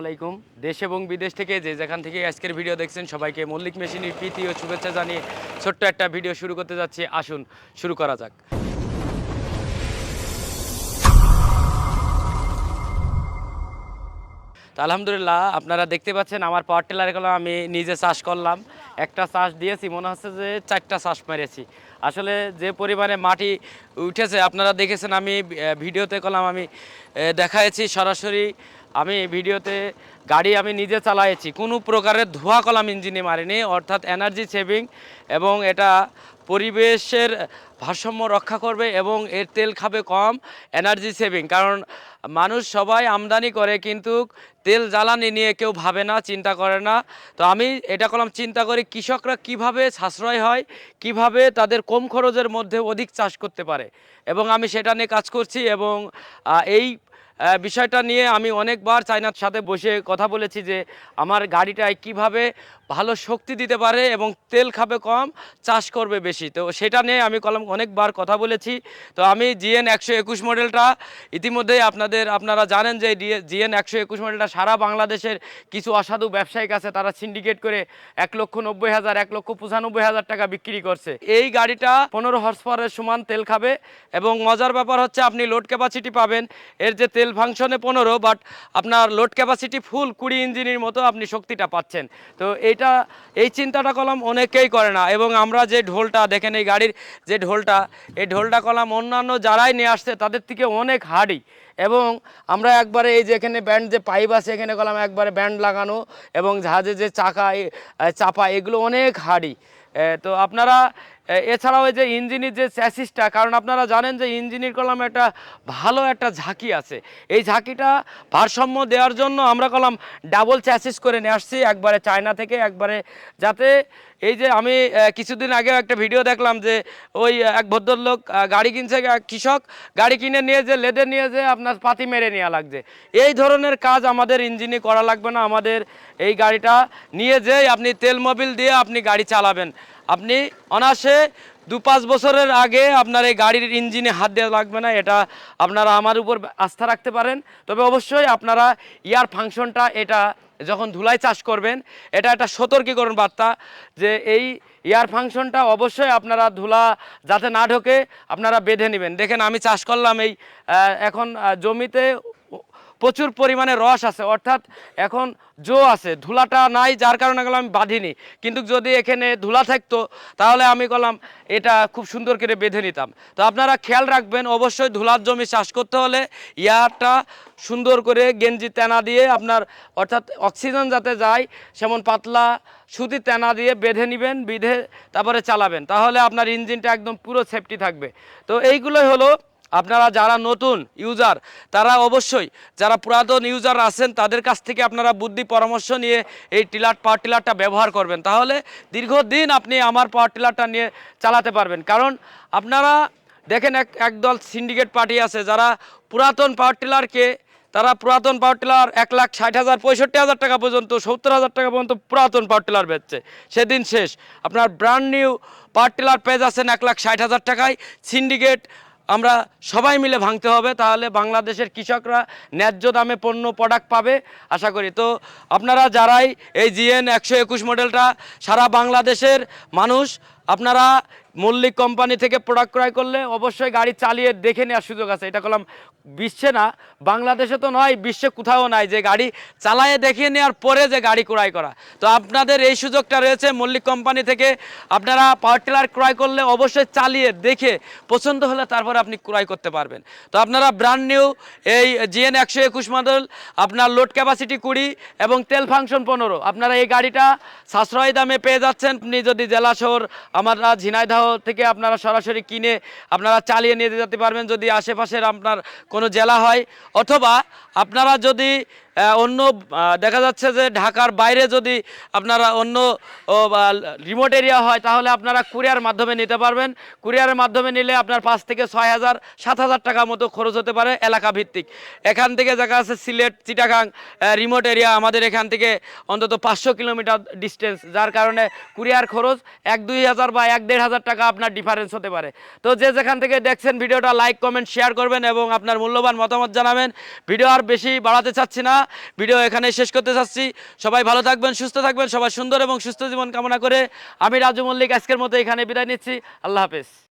আলাইকুম। দেশ এবং বিদেশ থেকে যে যেখান থেকে আজকের ভিডিও দেখছেন, সবাইকে মল্লিক মেশিনের প্রীতি ও শুভেচ্ছা জানিয়ে ছোট্ট একটা ভিডিও শুরু করতে যাচ্ছি। আসুন, শুরু করা যাক। আলহামদুলিল্লাহ, আপনারা দেখতে পাচ্ছেন আমার পাওয়ার টেলারগুলো আমি নিজে চাষ করলাম। একটা চাষ দিয়েছি, মনে হচ্ছে যে চারটা চাষ মেরেছি। আসলে যে পরিমাণে মাটি উঠেছে, আপনারা দেখেছেন আমি ভিডিওতে কলাম আমি দেখাইছি সরাসরি। আমি ভিডিওতে গাড়ি আমি নিজে চালাইছি, কোনো প্রকারের ধোঁয়া কলাম ইঞ্জিনে মারিনি, অর্থাৎ এনার্জি সেভিং এবং এটা পরিবেশের ভারসাম্য রক্ষা করবে এবং এর তেল খাবে কম এনার্জি সেভিং কারণ মানুষ সবাই আমদানি করে কিন্তু তেল জ্বালানি নিয়ে কেউ ভাবে না, চিন্তা করে না। তো আমি এটা করলাম, চিন্তা করি কৃষকরা কীভাবে সাশ্রয় হয়, কীভাবে তাদের কম খরচের মধ্যে অধিক চাষ করতে পারে। এবং আমি সেটা নিয়ে কাজ করছি এবং এই বিষয়টা নিয়ে আমি অনেকবার চায়নার সাথে বসে কথা বলেছি যে, আমার গাড়িটায় কীভাবে ভালো শক্তি দিতে পারে এবং তেল খাবে কম, চাষ করবে বেশি। তো সেটা নিয়ে আমি কলম অনেকবার কথা বলেছি। তো আমি জিএন একশো একুশ মডেলটা ইতিমধ্যেই আপনাদের, আপনারা জানেন যে জিএন একশো একুশ মডেলটা সারা বাংলাদেশের কিছু অসাধু ব্যবসায়িক আছে, তারা সিন্ডিকেট করে এক লক্ষ নব্বই হাজার, এক লক্ষ পঁচানব্বই হাজার টাকা বিক্রি করছে। এই গাড়িটা পনেরো হর্স পাওয়ারের সমান তেল খাবে এবং মজার ব্যাপার হচ্ছে আপনি লোড ক্যাপাসিটি পাবেন। এর যে তেল ফাংশনে পনেরো বাট আপনার লোড ক্যাপাসিটি ফুল কুড়ি ইঞ্জিনের মতো আপনি শক্তিটা পাচ্ছেন। তো এইটা এই চিন্তাটা কলাম অনেকেই করে না। এবং আমরা যে ঢোলটা, দেখেন এই গাড়ির যে ঢোলটা, এই ঢোলটা কলাম অন্যান্য যারাই নিয়ে আসছে, তাদের থেকে অনেক হাড়ি এবং আমরা একবারে এই যে এখানে ব্যান্ড, যে পাইপ আছে এখানে কলাম একবারে ব্যান্ড লাগানো, এবং জাহাজে যে চাকা চাপা, এগুলো অনেক হাড়ি তো আপনারা এছাড়াও যে ইঞ্জিনের যে চ্যাসিসটা কারণ আপনারা জানেন যে ইঞ্জিনের কলাম একটা ভালো একটা ঝাঁকি আছে। এই ঝাঁকিটা ভারসাম্য দেওয়ার জন্য আমরা কলাম ডাবল চ্যাসিস করে নিয়ে আসছি, একবারে চায়না থেকে একবারে, যাতে এই যে আমি কিছুদিন আগে একটা ভিডিও দেখলাম যে ওই এক ভদ্রলোক গাড়ি কিনছে কৃষক, গাড়ি কিনে নিয়ে যে লেদে নিয়ে যে আপনার পাতি মেরে নেওয়া লাগছে। এই ধরনের কাজ আমাদের ইঞ্জিনে করা লাগবে না, আমাদের এই গাড়িটা নিয়ে যেই আপনি তেল মোবিল দিয়ে আপনি গাড়ি চালাবেন। আপনি অনায়াসে দু পাঁচ বছরের আগে আপনার এই গাড়ির ইঞ্জিনে হাত দেওয়া লাগবে না, এটা আপনারা আমার উপর আস্থা রাখতে পারেন। তবে অবশ্যই আপনারা ইয়ার ফাংশনটা, এটা যখন ধুলাই চাষ করবেন, এটা একটা সতর্কীকরণ বার্তা যে এই এয়ার ফাংশনটা অবশ্যই আপনারা ধুলা যাতে না ঢোকে, আপনারা বেঁধে নেবেন। দেখেন, আমি চাষ করলাম এই এখন জমিতে প্রচুর পরিমাণে রস আছে। অর্থাৎ এখন জো আছে, ধুলাটা নাই, যার কারণে গেলাম আমি বাঁধিনি। কিন্তু যদি এখানে ধুলা থাকতো, তাহলে আমি গেলাম এটা খুব সুন্দর করে বেঁধে নিতাম। তো আপনারা খেয়াল রাখবেন, অবশ্যই ধুলার জমি চাষ করতে হলে ইয়ারটা সুন্দর করে গেঞ্জি তেনা দিয়ে আপনার, অর্থাৎ অক্সিজেন যাতে যায়, সেমন পাতলা সুতি তেনা দিয়ে বেঁধে নেবেন, বেঁধে তারপরে চালাবেন। তাহলে আপনার ইঞ্জিনটা একদম পুরো সেফটি থাকবে। তো এইগুলোই হলো আপনারা যারা নতুন ইউজার, তারা অবশ্যই যারা পুরাতন ইউজার আছেন, তাদের কাছ থেকে আপনারা বুদ্ধি পরামর্শ নিয়ে এই টিলার, পাওয়ার টিলারটা ব্যবহার করবেন। তাহলে দীর্ঘদিন আপনি আমার পাওয়ার টিলারটা নিয়ে চালাতে পারবেন। কারণ আপনারা দেখেন এক, একদল সিন্ডিকেট পার্টি আছে, যারা পুরাতন পাওয়ার টিলারকে, তারা পুরাতন পাওয়ার টিলার এক লাখ ষাট হাজার, পঁয়ষট্টি হাজার টাকা পর্যন্ত, সত্তর হাজার টাকা পর্যন্ত পুরাতন পাওয়ার টিলার বেচছে। সেদিন শেষ। আপনার brand new power tiller page আছেন এক লাখ ষাট হাজার টাকায় সিন্ডিকেট আমরা সবাই মিলে ভাঙতে হবে, তাহলে বাংলাদেশের কৃষকরা ন্যায্য দামে পণ্য প্রোডাক্ট পাবে। আশা করি। তো আপনারা যারাই এই জিএন একশো একুশ মডেলটা সারা বাংলাদেশের মানুষ, আপনারা মল্লিক কোম্পানি থেকে প্রোডাক্ট ক্রয় করলে অবশ্যই গাড়ি চালিয়ে দেখে নেওয়ার সুযোগ আছে। এটা করলাম বিশ্বে না, বাংলাদেশে তো নয়, বিশ্বে কোথাও নাই। যে গাড়ি চালায়ে দেখিয়ে নেওয়ার পরে যে গাড়ি ক্রয় করা। তো আপনাদের এই সুযোগটা রয়েছে মল্লিক কোম্পানি থেকে। আপনারা পাওয়ার টিলার ক্রয় করলে অবশ্যই চালিয়ে দেখে, পছন্দ হলে তারপরে আপনি ক্রয় করতে পারবেন। তো আপনারা ব্র্যান্ড নিউ এই জিএন একশো একুশ মডেল আপনার লোড ক্যাপাসিটি কুড়ি এবং তেল ফাংশন পনেরো। আপনারা এই গাড়িটা সাশ্রয় দামে পেয়ে যাচ্ছেন। আপনি যদি জেলা শহর, আমরা ঝিনাইদহ থেকে আপনারা সরাসরি কিনে আপনারা চালিয়ে নিয়ে যেতে পারবেন যদি আশেপাশের আপনার কোনো জেলা হয়। অথবা আপনারা যদি অন্য দেখা যাচ্ছে যে ঢাকার বাইরে যদি আপনারা অন্য রিমোট এরিয়া হয়, তাহলে আপনারা কুরিয়ার মাধ্যমে নিতে পারবেন। কুরিয়ারের মাধ্যমে নিলে আপনার পাঁচ থেকে ছয় হাজার, সাত হাজার টাকা মতো খরচ হতে পারে এলাকা ভিত্তিক এখান থেকে দেখা আছে সিলেট, চিটাগাং রিমোট এরিয়া আমাদের এখান থেকে অন্তত পাঁচশো কিলোমিটার ডিস্টেন্স যার কারণে কুরিয়ার খরচ এক, দুই হাজার বা এক, দেড় হাজার টাকা আপনার ডিফারেন্স হতে পারে। তো যে যেখান থেকে দেখছেন ভিডিওটা লাইক কমেন্ট শেয়ার করবেন এবং আপনার মূল্যবান মতামত জানাবেন। ভিডিও আর বেশি বাড়াতে চাচ্ছি না। ভিডিও এখানে শেষ করতে চাচ্ছি সবাই ভালো থাকবেন, সুস্থ থাকবেন, সবাই সুন্দর এবং সুস্থ জীবন কামনা করে আমি রাজু মল্লিক আজকের মতো এখানে বিদায় নিচ্ছি। আল্লাহ হাফেজ।